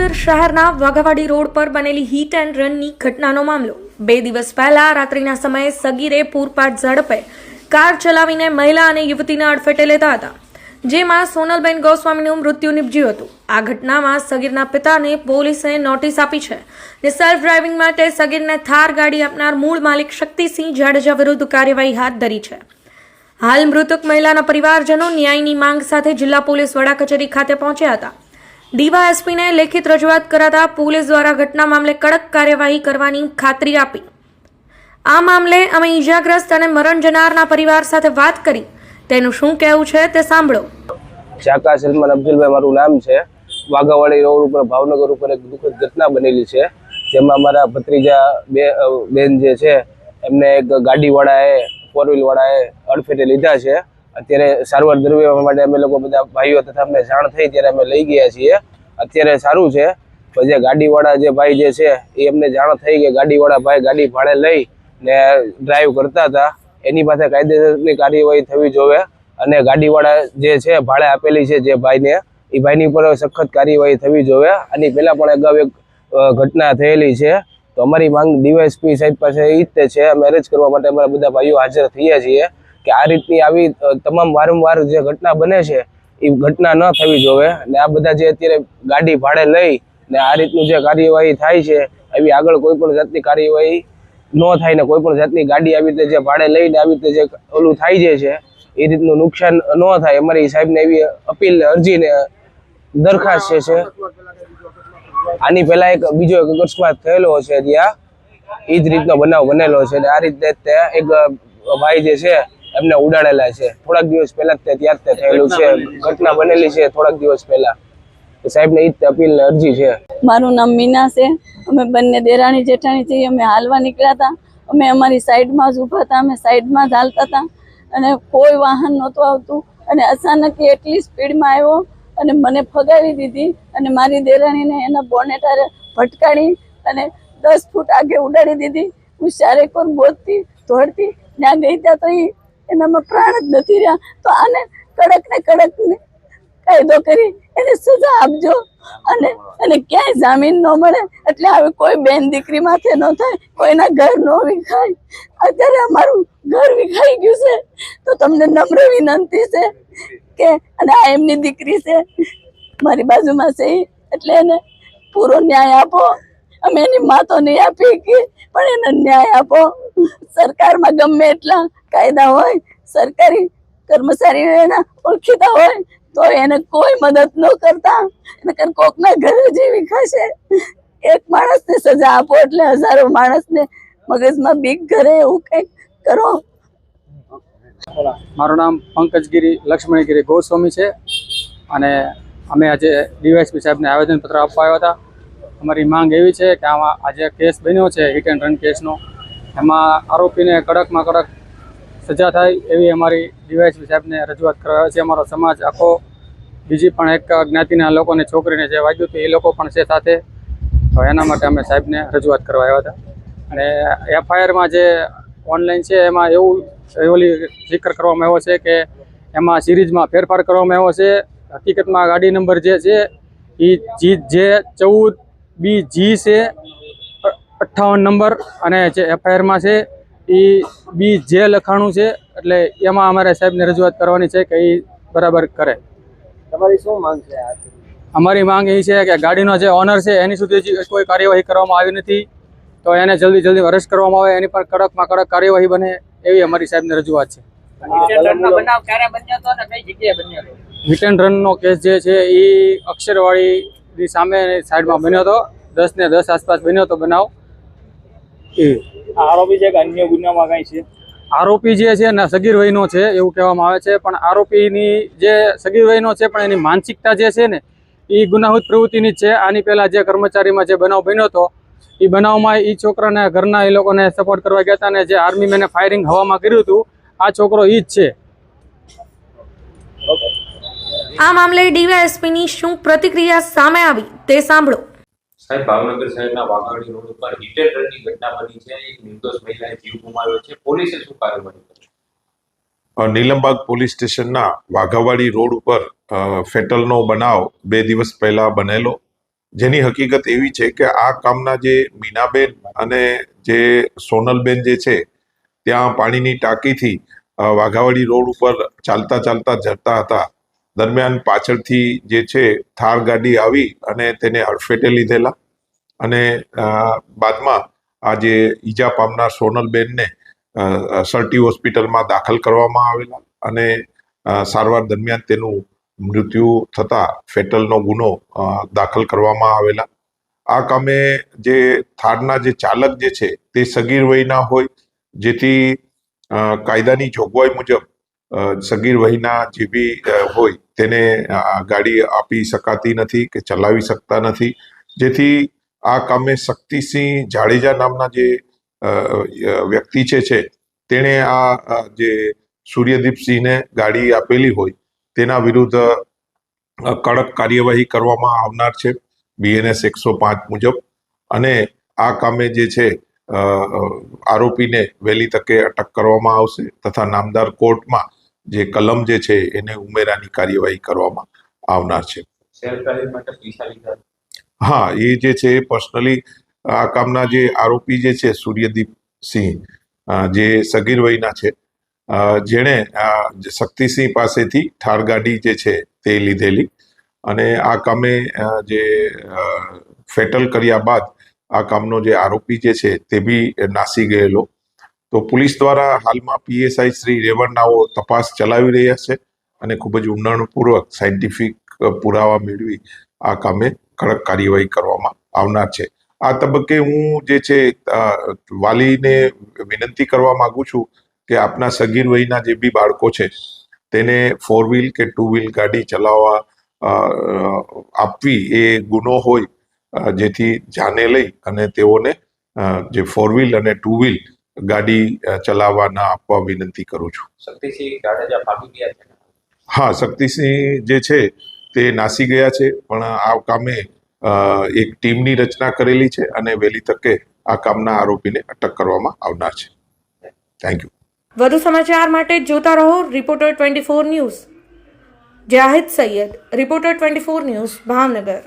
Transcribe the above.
ભાવનગર શહેરના વાઘાવાડી રોડ પર બનેલી હિટ એન્ડ રનની ઘટનાનો મામલો. બે દિવસ પહેલા રાત્રિના સમયે સગીરે પૂરપાટ ઝડપે કાર ચલાવીને મહિલા અને યુવતીને અડફેટે લેતા હતા, જેમાં સોનલબેન ગોસ્વામીનું મૃત્યુ નિપજ્યું હતું. આ ઘટનામાં સગીરના પિતાને પોલીસે નોટિસ આપી છે ને સેલ્ફ ડ્રાઇવિંગ માટે સગીરને થાર ગાડી આપનાર મૂળ માલિક શક્તિસિંહ જાડેજા વિરુદ્ધ કાર્યવાહી હાથ ધરી છે. હાલ મૃતક મહિલાના પરિવારજનો ન્યાયની માંગ સાથે જિલ્લા પોલીસ વડા કચેરી ખાતે પહોંચ્યા હતા. ડીવાયએસપીને લેખિત રજૂઆત કરાતા પોલીસ દ્વારા ઘટના મામલે કડક કાર્યવાહી કરવાની ખાતરી આપી. આ મામલે અમે ઈજાગ્રસ્ત અને મરણ જનારના પરિવાર સાથે વાત કરી. તેનું શું કહેવું છે તે સાંભળો. ચાકા સલમાન અબ્દુલભાઈ મારું નામ છે. વાઘાવાડી રોડ ઉપર ભાવનગર ઉપર એક દુઃખદ ઘટના બનેલી છે. જેમાં મારા ભત્રીજા બે બેન જે છે, એમને એક ગાડીવાળાએ ફોર વ્હીલવાળાએ અડફેટે લીધા છે. અત્યારે સારવાર દરમિયાન માટે અમે લોકો બધા ભાઈઓ તથા અમને જાણ થઈ ત્યારે અમે લઈ ગયા છીએ. અત્યારે સારું છે. પછી ગાડીવાળા જે ભાઈ જે છે, એ અમને જાણ થઈ કે ગાડીવાળા ભાઈ ગાડી ભાડે લઈ ને ડ્રાઈવ કરતા હતા. એની પાસે કાયદેસરની કાર્યવાહી થવી જોવે અને ગાડીવાળા જે છે, ભાડે આપેલી છે જે ભાઈને, એ ભાઈની ઉપર સખત કાર્યવાહી થવી જોવે. આની પહેલાં પણ અગાઉ એક ઘટના થયેલી છે. તો અમારી માંગ ડીવાયએસપી સાહેબ પાસે એ જ છે. અમે અરેજ કરવા માટે અમારા બધા ભાઈઓ હાજર થયા છીએ. કે આ રીતની આવી તમામ વારંવાર જે ઘટના બને છે, એ ઘટના ન થવી જોવે. ને આ બધા જે અત્યારે ગાડી ભાડે લઈ ને આ રીતનું જે કાર્યવાહી થાય છે, એવી આગળ કોઈ પણ જાતની કાર્યવાહી ન થાય ને કોઈ પણ જાતની ગાડી આવી રીતે જે ભાડે લઈને આવી રીતે જે ઓલું થાય જાય છે, એ રીતનું નુકસાન ન થાય. અમારી સાહેબને એવી અપીલ, અરજી ને દરખાસ્ત છે, આની પહેલા એક બીજો એક અકસ્માત થયેલો છે ત્યાં. એ જ રીતનો બનાવ બનેલો છે અને આ રીતે એક ભાઈ જે છે એમને ઉડાડેલા છે. થોડાક દિવસ પહેલા જ તે ત્યાર તે થયેલું છે. ઘટના બનેલી છે. થોડાક દિવસ પહેલા. સાહેબને જ અપીલ ને અરજી છે. મારું નામ મીના છે. અમે બંને દેરાણી જેઠાણી થઈ અમે હાલવા નીકળ્યા હતા. અમે અમારી સાઈડમાં જ ઊભા હતા. અમે સાઈડમાં જ હાલતા હતા. અને કોઈ વાહન નહોતું આવતું. અને અચાનક એટલી સ્પીડમાં આવ્યો અને મને ફગાવી દીધી અને મારી દેરાણીને એના બોનેટારે ભટકાડી અને દસ ફૂટ આગે ઉડાડી દીધી. હું ચારેકોર બોલતી દોડતી ત્યાં ગઈ ત્યાં તો એ એનામાં પ્રાણ જ નથી રહ્યા. તો આને કડક ને કડક ને કાયદો કરી એને સજા આપજો. અને અને ક્યાંય જામીન ન મળે. એટલે હવે કોઈ બેન દીકરી માથે ન થાય, કોઈના ઘર ન વિખાય. અત્યારે અમારું ઘર વિખાઈ ગયું છે. તો તમને નમ્ર વિનંતી છે કે, અને આ એમની દીકરી છે, મારી બાજુમાં છે. એટલે એને પૂરો ન્યાય આપો. અમે એની માં તો નહીં આપી પણ એને ન્યાય આપો. સરકારમાં ગમે એટલા કાયદા હોય, સરકારી કર્મચારીઓ એના ઓળખીતા હોય, તો એને કોઈ મદદ ન કરતા. નકર કોકના ઘરે જેવી ખાશે. એક માણસને સજા આપો એટલે હજારો માણસને મગજમાં બીક ઘરે એવું કંઈક કરો. મારું નામ પંકજગીરી લક્ષ્મણગીરી ગોસ્વામી છે. અને અમે આજે ડીવાયસપી સાહેબને આવેદનપત્ર આપવા હતા. અમારી માંગ એવી છે કે આમાં આજે કેસ બન્યો છે, હિટ એન્ડ રન કેસનો. એમાં આરોપીને કડકમાં કડક સજા થાય એવી અમારી ડીવાયસપી સાહેબને રજૂઆત કરવા છે. અમારો સમાજ આખો, બીજી પણ એક જ્ઞાતિના લોકોને છોકરીને જે વાગ્યું હતું એ લોકો પણ છે સાથે. તો એના માટે અમે સાહેબને રજૂઆત કરવા આવ્યા હતા. અને એફઆઈઆરમાં જે ઓનલાઈન છે, એમાં એવું ઓલી જિકર કરવામાં આવ્યો છે કે એમાં સિરીઝમાં ફેરફાર કરવામાં આવ્યો છે. હકીકતમાં ગાડી નંબર જે છે એ જી જે ચૌદ બી જી છે. અઠ્ઠાવન નંબર અને જે એફઆઈઆરમાં છે એ બી જે લખાણું છે એટલે એમાં અમારે સાહેબને રજૂઆત કરવાની છે કે એ બરાબર કરે. તમારી શું માંગ છે અમારી માંગ એ છે કે ગાડીનો જે ઓનર છે એની સુધી કોઈ કાર્યવાહી કરવામાં આવી નથી તો એને જલ્દી જલ્દી અરેસ્ટ કરવામાં આવે એની પર કડકમાં કડક કાર્યવાહી બને એવી અમારી સાહેબની રજૂઆત છે. હિટ એન્ડ રનનો કેસ જે છે એ અક્ષરવાળીની સામે સાઈડમાં બન્યો હતો દસ ને દસ આસપાસ બન્યો હતો બનાવ. આરોપી છે કે અન્ય ગુનામાં કઈ છે? આરોપી જે છે ને સગીર વયનો છે એવું કહેવામાં આવે છે પણ આરોપીની જે સગીર વયનો છે પણ એની માનસિકતા જે છે ને એ ગુનાહિત પ્રવૃત્તિની જ છે. આની પહેલા જે કર્મચારીમાં જે બનાવ બન્યો હતો એ બનાવમાં એ છોકરાને ઘરના એ લોકોને સપોર્ટ કરવા ગયા હતા અને જે આર્મી મેને ફાયરિંગ હવામાં કર્યું હતું આ છોકરો એ જ છે. આ મામલે ડીવાયએસપીની શું પ્રતિક્રિયા સામે આવી તે સાંભળો. સાહેબ, ભાવનગર શહેરના વાઘાણી રોડ ઉપર હિટ એન્ડ રનની ઘટના બની છે. એક નિર્દોષ મહિલાએ જીવ ગુમાવ્યો છે. પોલીસે શું કાર્યવાહી કરી? નીલમબાગ પોલીસ સ્ટેશનના વાઘાવાડી રોડ ઉપર ફેટલનો બનાવ બે દિવસ પહેલા બનેલો. જેની હકીકત એવી છે કે આ કામના જે મીનાબેન અને જે સોનલબેન જે છે, ત્યાં પાણીની ટાંકીથી વાઘાવાડી રોડ ઉપર ચાલતા ચાલતા જતા હતા. દરમિયાન પાછળથી જે છે, થાર ગાડી આવી અને તેને અડફેટે લીધેલા. અને બાદમાં આજે ઈજા પામનાર સોનલબેનને અ, હોસ્પિટલમાં દાખલ કરવામાં આવેલા અને સારવાર દરમિયાન તેનું મૃત્યુ થતા ફેટલનો ગુનો દાખલ કરવામાં આવેલા. આ કામે જે થારના જે ચાલક જે છે તે સગીર વયના હોય જેથી કાયદાની જોગવાઈ મુજબ સગીર વયના જે બી હોય તેને ગાડી આપી શકાતી નથી કે ચલાવી શકતા નથી. જેથી આ કામે શક્તિસિંહ જાડેજા નામના જે વ્યક્તિ છે છે, તેણે આ જે સૂર્યદીપસિંહને ગાડી આપેલી હોય, તેના વિરુદ્ધ કડક કાર્યવાહી કરવામાં આવનાર છે, બીએનએસ એકસો પાંચ મુજબ. અને આ કામે જે છે આરોપીને વહેલી તકે અટક કરવામાં આવશે તથા નામદાર કોર્ટમાં જે કલમ જે છે, એને ઉમેરાની કાર્યવાહી કરવામાં આવનાર છે. હા, એ જે છે પર્સનલી આ કામના જે આરોપી જે છે, સૂર્યદીપ સિંહ જે સગીર વયના છે જેણે શક્તિસિંહ પાસેથી ઠાર ગાડી જે છે, તે લીધેલી અને આ કામે જે ફેટલ કર્યા બાદ આ કામનો જે આરોપી જે છે, તે બી નાસી ગયેલો. તો પોલીસ દ્વારા હાલમાં પીએસઆઈ શ્રી રેવન્નાઓ તપાસ ચલાવી રહ્યા છે અને ખૂબ જ ઊંડાણપૂર્વક સાયન્ટિફિક પુરાવા મેળવી આ કામે કડક કાર્યવાહી કરવામાં આવનાર છે. આ તબક્કે હું જે છે વાલીને વિનંતી કરવા માંગુ છું કે આપના સગીર વયના જે બી બાળકો છે તેને ફોર વ્હીલ કે ટુ વ્હીલ ગાડી ચલાવવા આપવી એ ગુનો હોય જેથી જાને લઈ અને તેઓને જે ફોર વ્હીલ અને ટુ વ્હીલ ગાડી ચલાવવાના ચલાવવા ના આપવા વિનંતી કરું છું. શક્તિસિંહ જાડેજા ભાગી ગયા છે. હા શક્તિસિંહ જે છે તે નાસી ગયા છે, પણ આ કામે એક ટીમની રચના કરેલી છે અને વહેલી તકે આ કામના આરોપીને અટક કરવામાં આવનાર છે. થેન્ક યુ વધુ સમાચાર માટે જોતા રહો reporter twenty four news. Zahid Syed, reporter twenty four news, Bhavnagar.